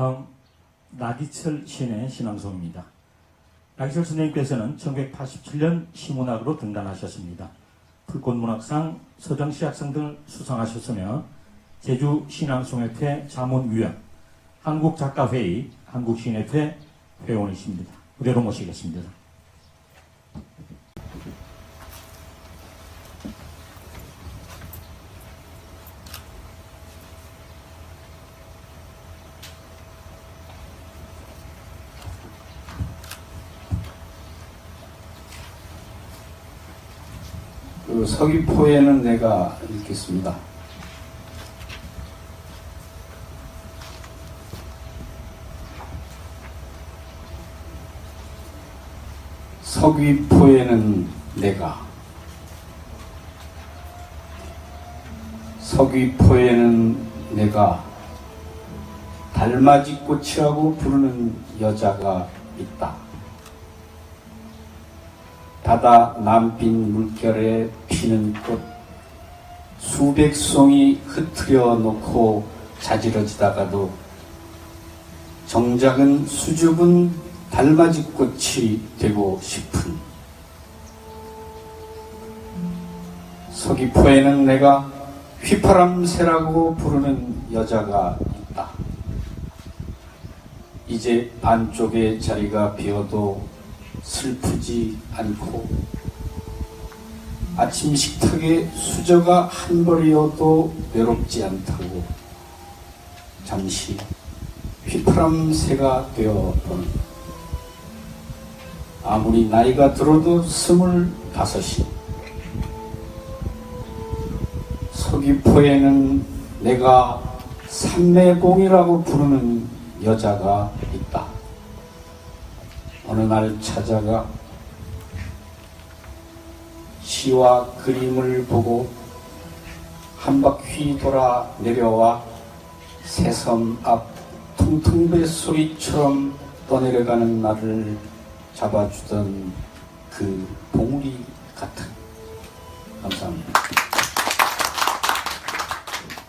다음 나기철 시인의 신앙송입니다. 나기철 선생님께서는 1987년 시문학으로 등단하셨습니다. 풀꽃문학상, 서정시 학상 등을 수상하셨으며 제주 신앙송협회 자문위원, 한국작가회의, 한국시인협회 회원이십니다. 무대로 모시겠습니다. 그 서귀포에는 내가 읽겠습니다. 서귀포에는 내가 서귀포에는 내가 달맞이 꽃이라고 부르는 여자가 있다. 바다 남빛 물결에 피는 꽃 수백 송이 흩트려 놓고 자지러지다가도 정작은 수줍은 달맞이 꽃이 되고 싶은 서귀포에는 내가 휘파람새라고 부르는 여자가 있다. 이제 반쪽의 자리가 비어도 슬프지 않고 아침 식탁에 수저가 한 벌이어도 외롭지 않다고 잠시 휘파람 새가 되어 보는 아무리 나이가 들어도 스물 다섯이 서귀포에는 내가 삼매공이라고 부르는 여자가 있다. 어느 날 찾아가 시와 그림을 보고 한 바퀴 돌아 내려와 새섬 앞 퉁퉁배 소리처럼 떠내려가는 나를 잡아주던 그 봉우리 같은 감사합니다.